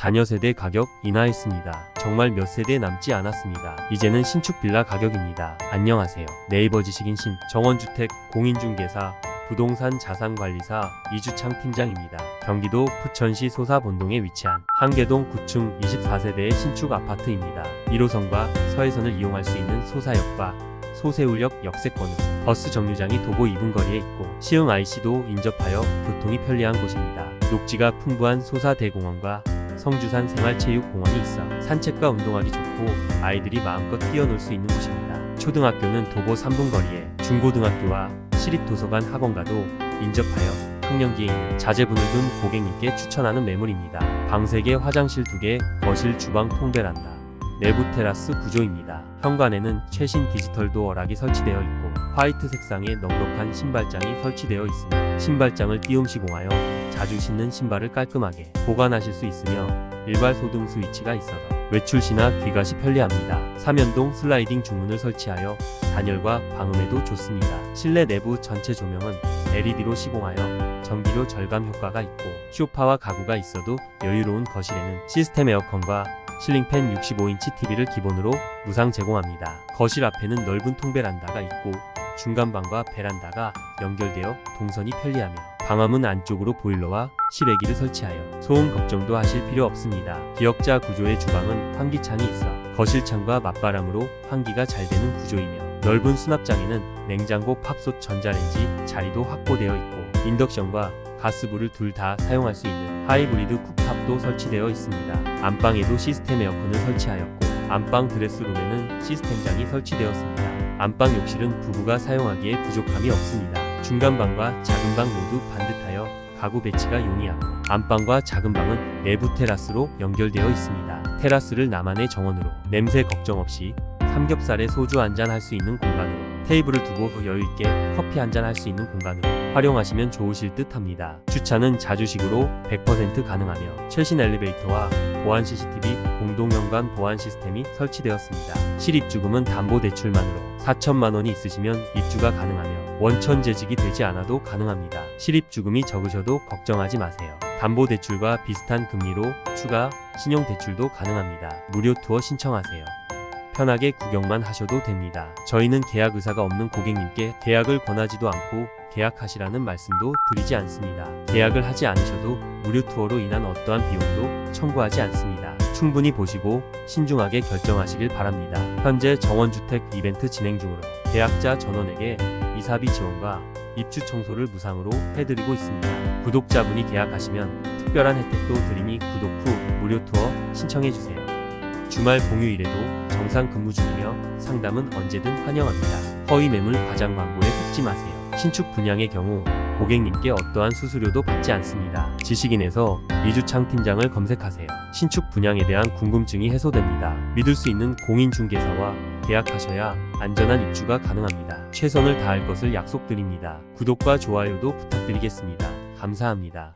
자녀 세대 가격 인하했습니다. 정말 몇 세대 남지 않았습니다. 이제는 신축 빌라 가격입니다. 안녕하세요. 네이버 지식인 신 정원주택 공인중개사 부동산 자산관리사 이주창 팀장입니다. 경기도 부천시 소사본동에 위치한 한계동 9층 24세대의 신축 아파트입니다. 1호선과 서해선을 이용할 수 있는 소사역과 소세울역 역세권으로 버스 정류장이 도보 2분 거리에 있고 시흥 IC도 인접하여 교통이 편리한 곳입니다. 녹지가 풍부한 소사대공원과 성주산 생활체육공원이 있어 산책과 운동하기 좋고 아이들이 마음껏 뛰어놀 수 있는 곳입니다. 초등학교는 도보 3분 거리에 중고등학교와 시립도서관 학원과도 인접하여 학령기에 있는 자제분을 둔 고객님께 추천하는 매물입니다. 방 3개, 화장실 2개, 거실, 주방, 통베란다. 내부 테라스 구조입니다. 현관에는 최신 디지털 도어락이 설치되어 있고 화이트 색상의 넉넉한 신발장이 설치되어 있으며 신발장을 띄움 시공하여 자주 신는 신발을 깔끔하게 보관하실 수 있으며 일괄 소등 스위치가 있어서 외출 시나 귀가시 편리합니다. 삼연동 슬라이딩 중문을 설치하여 단열과 방음에도 좋습니다. 실내 내부 전체 조명은 LED로 시공하여 전기료 절감 효과가 있고 쇼파와 가구가 있어도 여유로운 거실에는 시스템 에어컨과 실링팬 65인치 TV를 기본으로 무상 제공합니다. 거실 앞에는 넓은 통베란다가 있고 중간 방과 베란다가 연결되어 동선이 편리하며 방화문 안쪽으로 보일러와 실외기를 설치하여 소음 걱정도 하실 필요 없습니다. 기역자 구조의 주방은 환기창이 있어 거실창과 맞바람으로 환기가 잘 되는 구조이며 넓은 수납장에는 냉장고, 팝솥, 전자레인지 자리도 확보되어 있고 인덕션과 가스불을 둘 다 사용할 수 있는 하이브리드 쿡탑도 설치되어 있습니다. 안방에도 시스템 에어컨을 설치하였고 안방 드레스룸에는 시스템장이 설치되었습니다. 안방 욕실은 부부가 사용하기에 부족함이 없습니다. 중간 방과 작은 방 모두 반듯하여 가구 배치가 용이하고 안방과 작은 방은 내부 테라스로 연결되어 있습니다. 테라스를 나만의 정원으로 냄새 걱정 없이 삼겹살에 소주 한잔 할 수 있는 공간으로 테이블을 두고 여유 있게 커피 한잔 할 수 있는 공간으로 활용하시면 좋으실 듯 합니다. 주차는 자주식으로 100% 가능하며 최신 엘리베이터와 보안 CCTV 공동 현관 보안 시스템이 설치되었습니다. 실입주금은 담보대출만으로 4천만 원이 있으시면 입주가 가능하며 원천 재직이 되지 않아도 가능합니다. 실입 주금이 적으셔도 걱정하지 마세요. 담보대출과 비슷한 금리로 추가 신용대출도 가능합니다. 무료 투어 신청하세요. 편하게 구경만 하셔도 됩니다. 저희는 계약 의사가 없는 고객님께 계약을 권하지도 않고 계약하시라는 말씀도 드리지 않습니다. 계약을 하지 않으셔도 무료 투어로 인한 어떠한 비용도 청구하지 않습니다. 충분히 보시고 신중하게 결정하시길 바랍니다. 현재 정원주택 이벤트 진행 중으로 계약자 전원에게 이사비 지원과 입주 청소를 무상으로 해드리고 있습니다. 구독자분이 계약하시면 특별한 혜택도 드리니 구독 후 무료 투어 신청해주세요. 주말 공휴일에도 정상 근무 중이며 상담은 언제든 환영합니다. 허위 매물 과장 광고에 속지 마세요. 신축 분양의 경우 고객님께 어떠한 수수료도 받지 않습니다. 지식인에서 이주창 팀장을 검색하세요. 신축 분양에 대한 궁금증이 해소됩니다. 믿을 수 있는 공인중개사와 계약하셔야 안전한 입주가 가능합니다. 최선을 다할 것을 약속드립니다. 구독과 좋아요도 부탁드리겠습니다. 감사합니다.